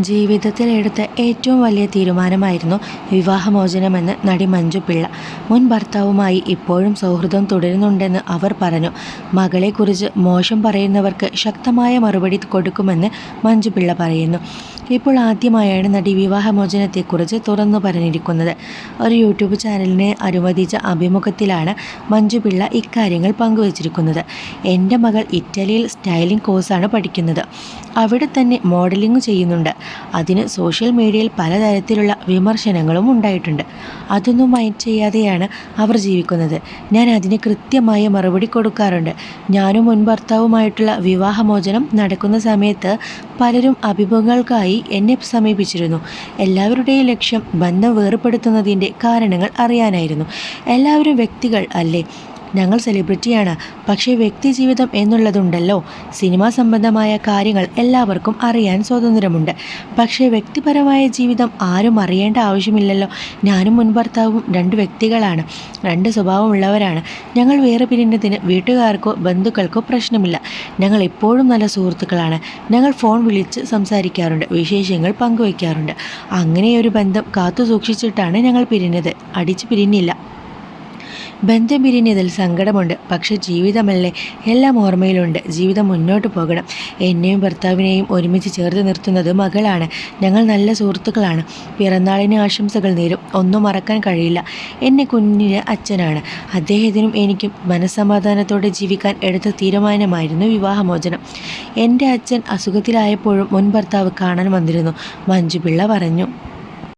ജീവിതത്തിൽ എടുത്ത ഏറ്റവും വലിയ തീരുമാനമായിരുന്നു വിവാഹമോചനമെന്ന് നടി മഞ്ജു പിള്ള. മുൻ ഭർത്താവുമായി ഇപ്പോഴും സൗഹൃദം തുടരുന്നുണ്ടെന്ന് അവർ പറഞ്ഞു. മകളെക്കുറിച്ച് മോശം പറയുന്നവർക്ക് ശക്തമായ മറുപടി കൊടുക്കുമെന്ന് മഞ്ജു പിള്ള പറയുന്നു. ഇപ്പോൾ ആദ്യമായാണ് നടി വിവാഹമോചനത്തെക്കുറിച്ച് തുറന്നു പറഞ്ഞിരിക്കുന്നത്. ഒരു യൂട്യൂബ് ചാനലിനെ അനുവദിച്ച അഭിമുഖത്തിലാണ് മഞ്ജു പിള്ള ഇക്കാര്യങ്ങൾ പങ്കുവച്ചിരിക്കുന്നത്. എന്റെ മകൾ ഇറ്റലിയിൽ സ്റ്റൈലിംഗ് കോഴ്സാണ് പഠിക്കുന്നത്. അവിടെ തന്നെ മോഡലിംഗ് ചെയ്യുന്നുണ്ട്. അതിന് സോഷ്യൽ മീഡിയയിൽ പലതരത്തിലുള്ള വിമർശനങ്ങളും ഉണ്ടായിട്ടുണ്ട്. അതൊന്നും മൈൻഡ് ചെയ്യാതെയാണ് അവർ ജീവിക്കുന്നത്. ഞാൻ അതിന് കൃത്യമായ മറുപടി കൊടുക്കാറുണ്ട്. ഞാനും മുൻ ഭർത്താവുമായിട്ടുള്ള വിവാഹമോചനം നടക്കുന്ന സമയത്ത് പലരും അഭിമുഖങ്ങൾക്കായി എന്നെ സമീപിച്ചിരുന്നു. എല്ലാവരുടെയും ലക്ഷ്യം ബന്ധം വേർപ്പെടുത്തുന്നതിന്റെ കാരണങ്ങൾ അറിയാനായിരുന്നു. എല്ലാവരും വ്യക്തികൾ അല്ലേ? ഞങ്ങൾ സെലിബ്രിറ്റിയാണ്. പക്ഷേ വ്യക്തിജീവിതം എന്നുള്ളതുണ്ടല്ലോ. സിനിമാ സംബന്ധമായ കാര്യങ്ങൾ എല്ലാവർക്കും അറിയാൻ സ്വാതന്ത്ര്യമുണ്ട്. പക്ഷേ വ്യക്തിപരമായ ജീവിതം ആരും അറിയേണ്ട ആവശ്യമില്ലല്ലോ. ഞാനും മുൻ ഭർത്താവും രണ്ട് വ്യക്തികളാണ്. രണ്ട് സ്വഭാവമുള്ളവരാണ്. ഞങ്ങൾ വേറെ പിരിഞ്ഞതിന് വീട്ടുകാർക്കോ ബന്ധുക്കൾക്കോ പ്രശ്നമില്ല. ഞങ്ങൾ എപ്പോഴും നല്ല സുഹൃത്തുക്കളാണ്. ഞങ്ങൾ ഫോൺ വിളിച്ച് സംസാരിക്കാറുണ്ട്. വിശേഷങ്ങൾ പങ്കുവയ്ക്കാറുണ്ട്. അങ്ങനെയൊരു ബന്ധം കാത്തു സൂക്ഷിച്ചിട്ടാണ് ഞങ്ങൾ പിരിഞ്ഞത്. അടിച്ചു പിരിഞ്ഞില്ല. ബന്ധം പിരിഞ്ഞതിൽ സങ്കടമുണ്ട്. പക്ഷെ ജീവിതമല്ലേ? എല്ലാം ഓർമ്മയിലുണ്ട്. ജീവിതം മുന്നോട്ട് പോകണം. എന്നെയും ഭർത്താവിനെയും ഒരുമിച്ച് ചേർത്ത് നിർത്തുന്നത് മകളാണ്. ഞങ്ങൾ നല്ല സുഹൃത്തുക്കളാണ്. പിറന്നാളിന് ആശംസകൾ നേരും. ഒന്നും മറക്കാൻ കഴിയില്ല. എന്നെ കുഞ്ഞിന് അച്ഛനാണ്. അദ്ദേഹത്തിനും എനിക്കും മനസ്സമാധാനത്തോടെ ജീവിക്കാൻ എടുത്ത തീരുമാനമായിരുന്നു വിവാഹമോചനം. എന്റെ അച്ഛൻ അസുഖത്തിലായപ്പോഴും മുൻ ഭർത്താവ് കാണാൻ വന്നിരുന്നു. മഞ്ജുപിള്ള പറഞ്ഞു.